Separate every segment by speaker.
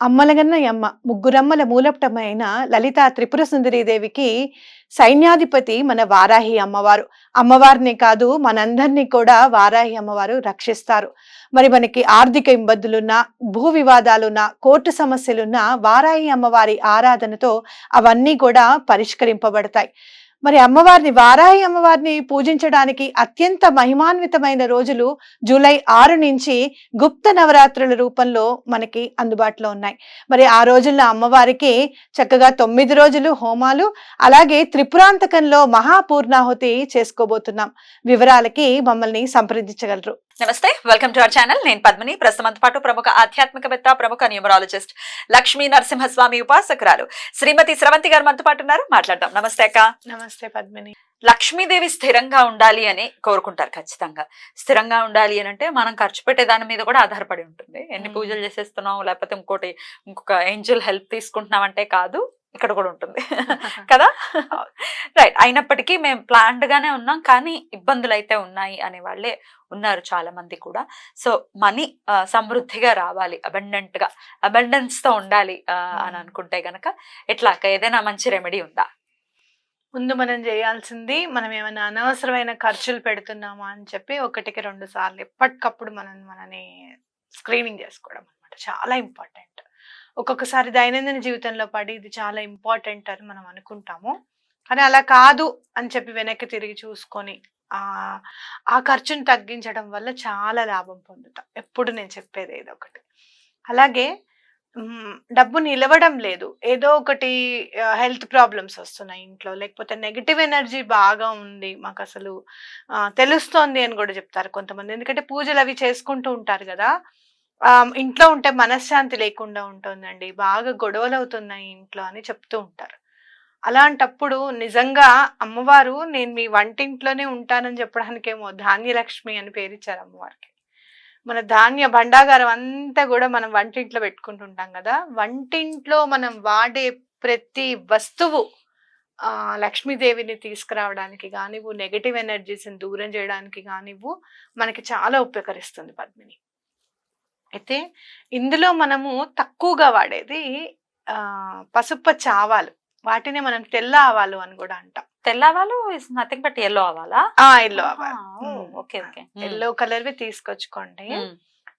Speaker 1: అమ్మలగన్న యమ్మ ముగ్గురమ్మల మూలపటమైన లలిత త్రిపుర సుందరీదేవికి సైన్యాధిపతి మన వారాహి అమ్మవారు. అమ్మవారిని కాదు మనందరినీ కూడా వారాహి అమ్మవారు రక్షిస్తారు. మరి మనకి ఆర్థిక ఇబ్బందులున్నా భూ వివాదాలున్నా కోర్టు సమస్యలున్నా వారాహి అమ్మవారి ఆరాధనతో అవన్నీ కూడా పరిష్కరింపబడతాయి. మరి అమ్మవారిని వారాహి అమ్మవారిని పూజించడానికి అత్యంత మహిమాన్వితమైన రోజులు జూలై ఆరు నుంచి గుప్త నవరాత్రుల రూపంలో మనకి అందుబాటులో ఉన్నాయి. మరి ఆ రోజుల్లో అమ్మవారికి చక్కగా తొమ్మిది రోజులు హోమాలు అలాగే త్రిపురాంతకంలో మహాపూర్ణాహుతి చేసుకోబోతున్నాం. వివరాలకి మమ్మల్ని సంప్రదించగలరు.
Speaker 2: నమస్తే వెల్కమ్ టు అవర్ ఛానల్. నేను పద్మిని. ప్రస్తుతం పాటు ప్రముఖ ఆధ్యాత్మికవేత్త ప్రముఖ న్యూమరాలజిస్ట్ లక్ష్మీ నరసింహస్వామి ఉపాసకురాలు శ్రీమతి స్రవంతి గారు మనతో పాటు ఉన్నారు. మాట్లాడదాం. నమస్తే అక్క.
Speaker 1: నమస్తే పద్మిని.
Speaker 2: లక్ష్మీదేవి స్థిరంగా ఉండాలి అని కోరుకుంటారు ఖచ్చితంగా. స్థిరంగా ఉండాలి అని అంటే మనం ఖర్చు పెట్టే దాని మీద కూడా ఆధారపడి ఉంటుంది. ఎన్ని. పూజలు చేసేస్తున్నాం లేకపోతే ఇంకోటి ఇంకొక ఏంజల్ హెల్ప్ తీసుకుంటున్నాం అంటే కాదు. ఇక్కడ కూడా ఉంటుంది. కదా? రైట్ అయినప్పటికీ మేము ప్లాన్డ్ గానే ఉన్నాం కానీ ఇబ్బందులు అయితే ఉన్నాయి అనే వాళ్ళే ఉన్నారు చాలా మంది కూడా సో మనీ సమృద్ధిగా రావాలి అబండెంట్గా అబండెన్స్తో ఉండాలి అని
Speaker 1: మ్మ్.
Speaker 2: అనుకుంటే గనక ఎట్లా ఏదైనా మంచి రెమెడీ ఉందా?
Speaker 1: ముందు మనం చేయాల్సింది మనం ఏమైనా అనవసరమైన ఖర్చులు పెడుతున్నామా అని చెప్పి ఒకటికి రెండు సార్లు ఎప్పటికప్పుడు మనం మనని స్క్రీనింగ్ చేసుకోవడం అనమాట చాలా ఇంపార్టెంట్ ఒక్కొక్కసారి దైనందిన జీవితంలో పడి ఇది చాలా ఇంపార్టెంట్ అని మనం అనుకుంటాము. కానీ అలా కాదు అని చెప్పి వెనక్కి తిరిగి చూసుకొని ఆ ఆ ఖర్చును తగ్గించడం వల్ల చాలా లాభం పొందుతాం. ఎప్పుడు నేను చెప్పేది ఏదో ఒకటి అలాగే డబ్బు నిలవడం లేదు. ఏదో ఒకటి హెల్త్ ప్రాబ్లమ్స్ వస్తున్నాయి ఇంట్లో. లేకపోతే నెగిటివ్ ఎనర్జీ బాగా ఉంది మాకు అసలు తెలుస్తోంది అని కూడా చెప్తారు కొంతమంది. ఎందుకంటే పూజలు అవి చేసుకుంటూ ఉంటారు కదా. ఇంట్లో ఉంటే మనశ్శాంతి లేకుండా ఉంటుందండి. బాగా గొడవలు అవుతున్నాయి ఇంట్లో అని చెప్తూ ఉంటారు. అలాంటప్పుడు నిజంగా అమ్మవారు నేను మీ వంటింట్లోనే ఉంటానని చెప్పడానికేమో ధాన్యలక్ష్మి అని పేరు ఇచ్చారు అమ్మవారికి. మన ధాన్య భండాగారం అంతా కూడా మనం వంటింట్లో పెట్టుకుంటుంటాం కదా. వంటింట్లో మనం వాడే ప్రతి వస్తువు ఆ లక్ష్మీదేవిని తీసుకురావడానికి కానివ్వు నెగటివ్ ఎనర్జీస్ని దూరం చేయడానికి కానివ్వు మనకి చాలా ఉపయోగకరిస్తుంది పద్మిని. అయితే ఇందులో మనము తక్కువగా వాడేది ఆ పసుపచ్చ ఆవాలు వాటిని మనం తెల్ల ఆవాలు అని కూడా అంటాం.
Speaker 2: తెల్లవాళ్ళు ఇస్ నథింగ్ బట్ ఎల్లో అవ్వాలా
Speaker 1: ఆ ఎల్లో ఆవాలు.
Speaker 2: Okay okay.
Speaker 1: ఎల్లో కలర్వి తీసుకొచ్చుకోండి.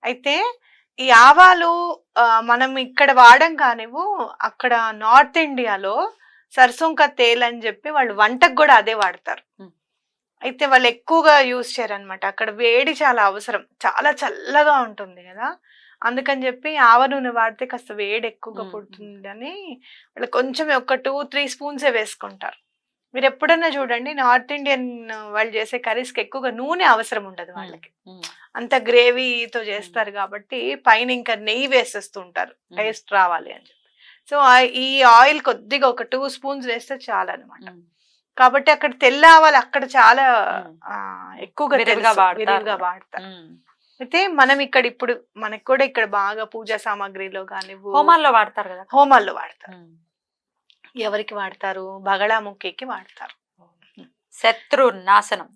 Speaker 1: అయితే ఈ ఆవాలు మనం ఇక్కడ వాడం కానివ్వు అక్కడ నార్త్ ఇండియాలో సర్సోంక తేల్ అని చెప్పి వాళ్ళు వంటకు కూడా అదే వాడతారు. అయితే వాళ్ళు ఎక్కువగా యూజ్ చేయరనమాట అక్కడ వేడి చాలా అవసరం. చాలా చల్లగా ఉంటుంది కదా. అందుకని చెప్పి ఆవ నూనె వాడితే కాస్త వేడి ఎక్కువగా
Speaker 2: మ్.
Speaker 1: పుడుతుందని వాళ్ళు కొంచెం ఒక టూ త్రీ స్పూన్సే వేసుకుంటారు. మీరు ఎప్పుడన్నా చూడండి నార్త్ ఇండియన్ వాళ్ళు చేసే కర్రీస్కి ఎక్కువగా నూనె అవసరం ఉండదు వాళ్ళకి. అంత గ్రేవీతో చేస్తారు కాబట్టి పైన ఇంకా నెయ్యి వేసేస్తుంటారు. టేస్ట్ రావాలి అని చెప్పి. సో ఈ ఆయిల్ కొద్దిగా ఒక టూ స్పూన్స్ వేస్తే చాలు అనమాట కాబట్టి అక్కడ తెల్ల ఆవాలు అక్కడ చాలా ఎక్కువగా
Speaker 2: విరివిగా వాడతారు.
Speaker 1: అయితే మనం ఇక్కడ ఇప్పుడు మనకు కూడా ఇక్కడ బాగా పూజా సామాగ్రిలో కానివ్వు
Speaker 2: హోమాల్లో వాడతారు కదా?
Speaker 1: హోమాల్లో వాడతారు. ఎవరికి వాడతారు? బగళాముఖికి వాడతారు.
Speaker 2: శత్రు నాశనం.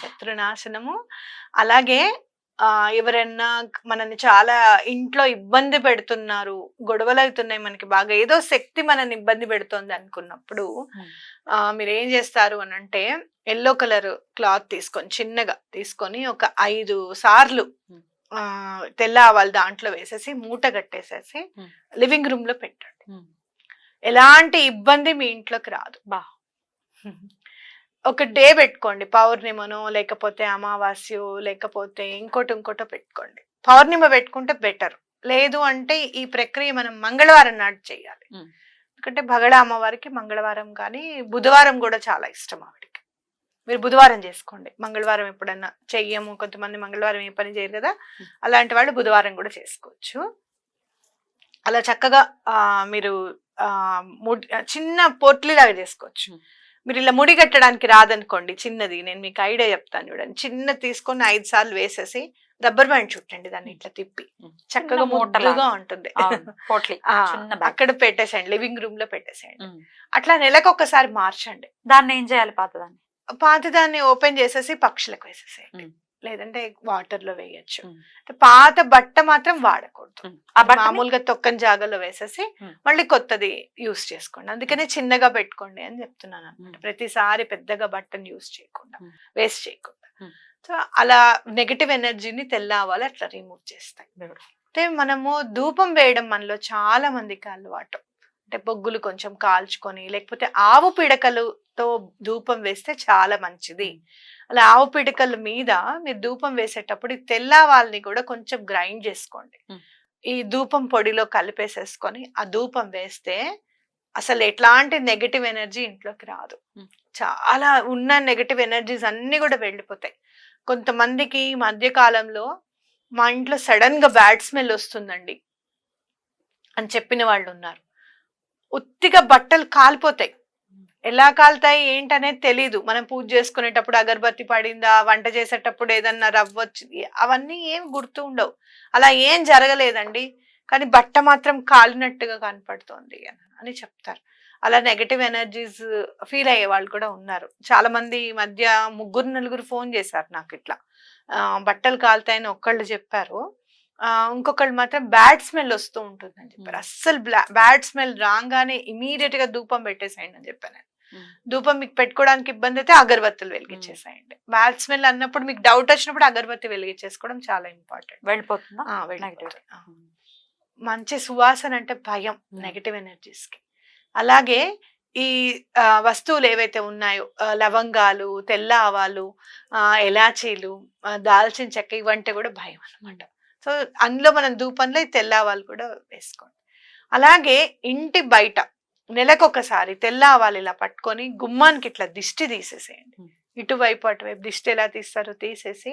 Speaker 1: శత్రునాశనము అలాగే ఆ ఎవరైనా మనల్ని చాలా ఇంట్లో ఇబ్బంది పెడుతున్నారు గొడవలు అవుతున్నాయి మనకి బాగా ఏదో శక్తి మనల్ని ఇబ్బంది పెడుతోంది అనుకున్నప్పుడు మీరు ఏం చేస్తారు అని అంటే ఎల్లో కలర్ క్లాత్ తీసుకొని చిన్నగా తీసుకొని ఒక ఐదు సార్లు. ఆ తెల్ల ఆవాలు దాంట్లో వేసేసి మూట కట్టేసేసి. లివింగ్ రూమ్లో పెట్టండి ఎలాంటి ఇబ్బంది మీ ఇంట్లోకి రాదు.
Speaker 2: బా.
Speaker 1: ఒక డే పెట్టుకోండి పౌర్ణిమనో లేకపోతే అమావాస్యో లేకపోతే ఇంకోటి ఇంకోటో పెట్టుకోండి. పౌర్ణిమ పెట్టుకుంటే బెటర్. లేదు అంటే ఈ ప్రక్రియ మనం మంగళవారం నాడు చేయాలి. ఎందుకంటే భగడ అమ్మవారికి మంగళవారం కానీ బుధవారం కూడా చాలా ఇష్టం ఆవిడకి. మీరు బుధవారం చేసుకోండి. మంగళవారం ఎప్పుడన్నా చెయ్యము కొంతమంది మంగళవారం ఏ పని చేయరు కదా. అలాంటి వాళ్ళు బుధవారం కూడా చేసుకోవచ్చు. అలా చక్కగా ఆ, మీరు చిన్న పొట్లిలాగా చేసుకోవచ్చు.
Speaker 2: మ్మ్.
Speaker 1: మీరు ఇలా ముడి కట్టడానికి రాదనుకోండి చిన్నది నేను మీకు ఐడియా చెప్తాను చూడండి. చిన్న తీసుకొని ఐదు సార్లు వేసేసి రబ్బర్ బ్యాండ్ చుట్టండి దాన్ని ఇట్లా తిప్పి. చక్కగా
Speaker 2: మూటలాగా.
Speaker 1: ఉంటుంది. అక్కడ పెట్టేసేయండి లివింగ్ రూమ్లో పెట్టేసేయండి. అట్లా నెలకు ఒకసారి మార్చండి.
Speaker 2: దాన్ని ఏం చేయాలి పాతదాన్ని?
Speaker 1: పాత దాన్ని ఓపెన్ చేసేసి పక్షులకు వేసేసేయండి. లేదంటే వాటర్లో వేయచ్చు. పాత బట్ట మాత్రం వాడకూడదు. మామూలుగా తొక్కని జాగాలో వేసేసి. మళ్ళీ కొత్తది యూస్ చేసుకోండి. అందుకనే చిన్నగా పెట్టుకోండి అని చెప్తున్నాను అనమాట. ప్రతిసారి పెద్దగా బట్టను యూస్ చేయకుండా. వేస్ట్ చేయకుండా. సో అలా నెగటివ్ ఎనర్జీని తెల్లవాలి అట్లా రిమూవ్ చేస్తాయి. అయితే మనము ధూపం వేయడం మనలో చాలా మందికి అలవాటు అంటే బొగ్గులు కొంచెం కాల్చుకొని లేకపోతే ఆవు పిడకలతో ధూపం వేస్తే చాలా మంచిది అలా ఆవు పిడకల మీద మీరు ధూపం వేసేటప్పుడు ఈ తెల్లవాళ్ళని కూడా కొంచెం గ్రైండ్ చేసుకోండి. ఈ ధూపం పొడిలో కలిపేసేసుకొని ఆ ధూపం వేస్తే అసలు ఎట్లాంటి నెగటివ్ ఎనర్జీ ఇంట్లోకి రాదు. చాలా ఉన్న నెగటివ్ ఎనర్జీస్ అన్ని కూడా వెళ్ళిపోతాయి కొంతమందికి ఈ మధ్య కాలంలో మా ఇంట్లో సడన్గా బ్యాడ్ స్మెల్ వస్తుందండి అని చెప్పిన వాళ్ళు ఉన్నారు. ఉత్తిగా బట్టలు కాలిపోతాయి. ఎలా కాలుతాయి ఏంటనేది తెలీదు. మనం పూజ చేసుకునేటప్పుడు అగరబత్తి పడిందా వంట చేసేటప్పుడు ఏదన్నా రవ్వచ్చింది అవన్నీ ఏం గుర్తు ఉండవు. అలా ఏం జరగలేదండి. కానీ బట్ట మాత్రం కాలినట్టుగా కనపడుతోంది అని చెప్తారు. అలా నెగటివ్ ఎనర్జీస్ ఫీల్ అయ్యే వాళ్ళు కూడా ఉన్నారు. చాలా మంది ఈ మధ్య ముగ్గురు నలుగురు ఫోన్ చేశారు నాకు ఇట్లా. బట్టలు కాలుతాయని ఒక్కళ్ళు చెప్పారు. ఇంకొకళ్ళు మాత్రం బ్యాడ్ స్మెల్ వస్తూ ఉంటుందని చెప్పారు. అస్సలు బ్యాడ్ స్మెల్ రాగానే ఇమీడియట్గా ధూపం పెట్టేసేయండి అని చెప్పాను. ధూపం మీకు పెట్టుకోవడానికి ఇబ్బంది అయితే అగరబత్తులు వెలిగించేసేయండి. బ్యాడ్ స్మెల్ అన్నప్పుడు మీకు డౌట్ వచ్చినప్పుడు అగరబత్తి వెలిగించేసుకోవడం చాలా ఇంపార్టెంట్
Speaker 2: వెళ్ళిపోతుందా.
Speaker 1: మంచి సువాసన అంటే భయం. నెగిటివ్ ఎనర్జీస్కి. అలాగే ఈ వస్తువులు ఏవైతే ఉన్నాయో లవంగాలు తెల్ల ఆవాలు ఎలాచీలు దాల్చిన చెక్క ఇవంటే కూడా భయం అన్నమాట. సో అందులో మనం ధూపంలో ఈ తెల్ల ఆవాలు కూడా వేసుకోండి. అలాగే ఇంటి బయట నెలకొకసారి తెల్ల ఆవాలు ఇలా పట్టుకొని గుమ్మానికి ఇట్లా దిష్టి తీసేసేయండి. ఇటువైపు అటువైపు దిష్టి ఎలా తీస్తారో తీసేసి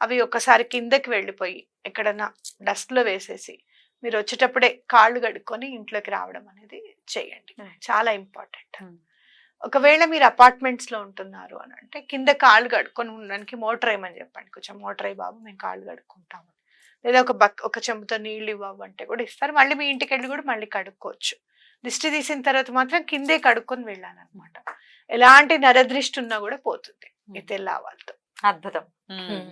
Speaker 1: అవి ఒకసారి కిందకి వెళ్ళిపోయి ఎక్కడన్నా dust లో వేసేసి మీరు వచ్చేటప్పుడే కాళ్ళు కడుక్కొని ఇంట్లోకి రావడం అనేది చేయండి.
Speaker 2: Hmm.
Speaker 1: చాలా ఇంపార్టెంట్.
Speaker 2: Hmm.
Speaker 1: ఒకవేళ మీరు అపార్ట్మెంట్స్లో ఉంటున్నారు అని అంటే కింద కాళ్ళు కడుక్కొని ఉండడానికి మోటార్ వేయమని చెప్పండి? కొంచెం మోటార్ అయ్యి బాబు మేము కాళ్ళు కడుక్కుంటాము లేదా ఒక బక్ ఒక చెంబుతో నీళ్ళు ఇవ్వవు అంటే కూడా ఇస్తారు. మళ్ళీ మీ ఇంటికి వెళ్ళి కూడా మళ్ళీ కడుక్కోవచ్చు. దిష్టి తీసిన తర్వాత మాత్రం కిందే కడుక్కొని వెళ్ళాలన్నమాట. ఎలాంటి నరదృష్టి ఉన్నా కూడా పోతుంది. ఈ తెల్ల ఆవాలతో
Speaker 2: అద్భుతం. ఉమ్.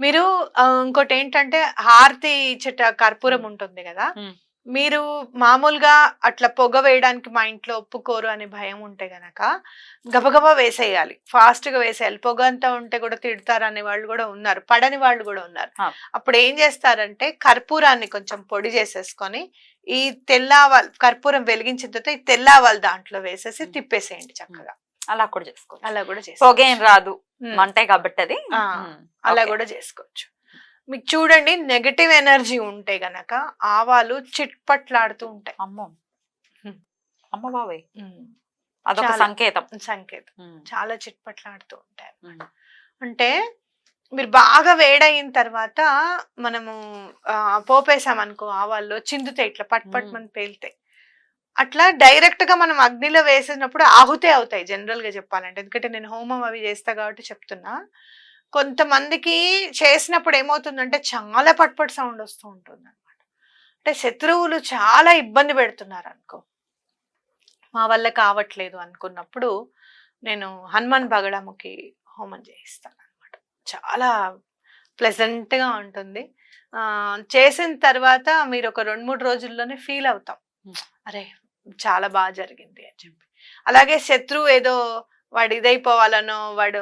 Speaker 1: మీరు ఇంకోటి ఏంటంటే హారతి చెట్ట కర్పూరం. ఉంటుంది కదా. మీరు మామూలుగా అట్లా పొగ వేయడానికి మా ఇంట్లో ఒప్పుకోరు అనే భయం ఉంటే గనక గబగబా వేసేయాలి. ఫాస్ట్గా వేసేయాలి. పొగ అంతా ఉంటే కూడా తిడతారు అనే వాళ్ళు కూడా ఉన్నారు. పడని వాళ్ళు కూడా ఉన్నారు. అప్పుడు ఏం చేస్తారంటే కర్పూరాన్ని కొంచెం పొడి చేసేసుకొని ఈ తెల్లావాల్ కర్పూరం వెలిగించిన తర్వాత ఈ తెల్లావాల్ దాంట్లో వేసేసి. తిప్పేసేయండి చక్కగా.
Speaker 2: అలా కూడా చేసుకోవచ్చు.
Speaker 1: అలా కూడా చేసి
Speaker 2: పొగ ఏం రాదు. మంటే కాబట్టి అది.
Speaker 1: అలా. కూడా చేసుకోవచ్చు. మీకు చూడండి నెగటివ్ ఎనర్జీ ఉంటే గనక ఆవాలు చిట్పట్లాడుతూ ఉంటాయి
Speaker 2: అమ్మో. అమ్మ బాబాయ్ అదొక. సంకేతం
Speaker 1: సంకేతం. చాలా చిట్పట్లాడుతూ ఉంటాయి. అంటే మీరు బాగా వేడయిన తర్వాత మనము ఆ, పోపేసామనుకో ఆవాల్లో చిందుతాయి ఇట్లా పట్ పట్. మన పేలుతాయి అట్లా డైరెక్ట్గా మనం అగ్నిలో వేసినప్పుడు ఆహుతే అవుతాయి జనరల్గా చెప్పాలంటే ఎందుకంటే నేను హోమం అవి చేస్తా కాబట్టి చెప్తున్నా కొంతమందికి చేసినప్పుడు ఏమవుతుందంటే చాలా పట్పట్ సౌండ్ వస్తూ ఉంటుంది అనమాట అంటే శత్రువులు చాలా ఇబ్బంది పెడుతున్నారు అనుకో మా వల్ల కావట్లేదు అనుకున్నప్పుడు నేను హనుమాన్ బగడాముకి హోమం చేయిస్తాను అనమాట చాలా ప్లెజెంట్గా ఉంటుంది. చేసిన తర్వాత మీరు ఒక రెండు మూడు రోజుల్లోనే ఫీల్ అవుతాం. అరే చాలా బాగా జరిగింది అని చెప్పి. అలాగే శత్రువు ఏదో వాడు ఇదైపోవాలనో వాడు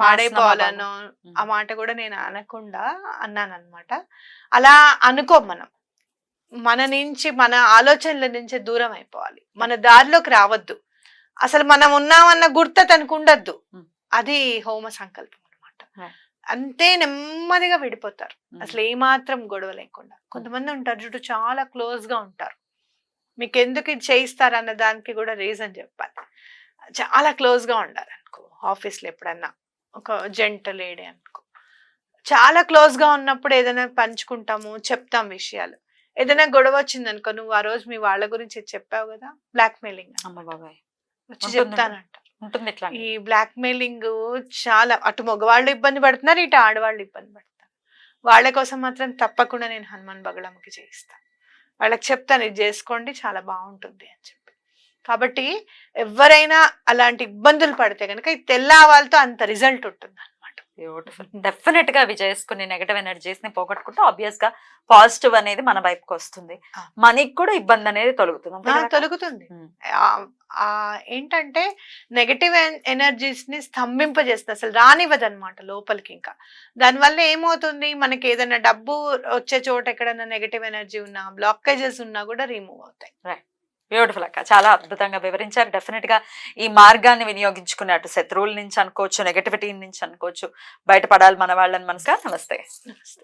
Speaker 1: పాడైపోవాలనో. ఆ మాట కూడా నేను అనకుండా అన్నాను అనమాట అలా అనుకోం మనం. మన నుంచి మన ఆలోచనల నుంచి దూరం అయిపోవాలి. మన దారిలోకి రావద్దు. అసలు మనం ఉన్నామన్న గుర్త తనకు ఉండద్దు. అది హోమ సంకల్పం అనమాట. అంతే నెమ్మదిగా విడిపోతారు. అసలు ఏమాత్రం గొడవ లేకుండా. కొంతమంది ఉంటారు చూడు చాలా క్లోజ్గా ఉంటారు. మీకు ఎందుకు ఇది చేయిస్తారు అన్న దానికి కూడా రీజన్ చెప్పాలి. చాలా క్లోజ్గా ఉండాలి అనుకో. ఆఫీస్లో ఎప్పుడన్నా ఒక జంట లేడీ అనుకో. చాలా క్లోజ్గా ఉన్నప్పుడు ఏదైనా పంచుకుంటాము చెప్తాం విషయాలు. ఏదైనా గొడవ వచ్చింది అనుకో నువ్వు ఆ రోజు మీ వాళ్ళ గురించి చెప్పావు కదా? బ్లాక్ మెయిలింగ్
Speaker 2: అమ్మ బాబాయ్.
Speaker 1: వచ్చి
Speaker 2: ఉంటుందండి.
Speaker 1: చెప్తానంటారు
Speaker 2: ఉంటుంది
Speaker 1: ఈ బ్లాక్ మెయిలింగ్ చాలా అటు మగవాళ్ళు ఇబ్బంది పడుతున్నారు ఇటు ఆడవాళ్ళు ఇబ్బంది పడుతున్నారు. వాళ్ళ కోసం మాత్రం తప్పకుండా నేను హనుమాన్ బగళంకి చేయిస్తాను. వాళ్ళకి చెప్తాను ఇది చేసుకోండి చాలా బాగుంటుంది అని చెప్పి. కాబట్టి ఎవరైనా అలాంటి ఇబ్బందులు పడితే కనుక ఈ తెల్ల ఆవాలతో అంత రిజల్ట్ ఉంటుంది అనమాట
Speaker 2: బ్యూటిఫుల్ డెఫినెట్గా అవి చేసుకుని నెగటివ్ ఎనర్జీస్ని పోగొట్టుకుంటే ఆబ్వియస్గా పాజిటివ్ అనేది మన వైపుకి వస్తుంది. మనీకి కూడా ఇబ్బంది అనేది తొలగుతుంది?
Speaker 1: తొలుగుతుంది. ఏంటంటే నెగటివ్ ఎనర్జీస్ని స్తంభింపజేస్తుంది. అసలు రానివ్వదు అనమాట లోపలికి ఇంకా. దానివల్ల ఏమవుతుంది? మనకి ఏదైనా డబ్బు వచ్చే చోట ఎక్కడైనా నెగటివ్ ఎనర్జీ ఉన్నా బ్లాకేజెస్ ఉన్నా కూడా రిమూవ్ అవుతాయి.
Speaker 2: బ్యూటిఫుల్ అక్క. చాలా అద్భుతంగా వివరించారు. డెఫినెట్గా ఈ మార్గాన్ని వినియోగించుకునే అటు శత్రువుల నుంచి అనుకోవచ్చు నెగటివిటీ నుంచి అనుకోవచ్చు బయటపడాలి మన వాళ్ళని మనసుగా. నమస్తే.
Speaker 1: నమస్తే.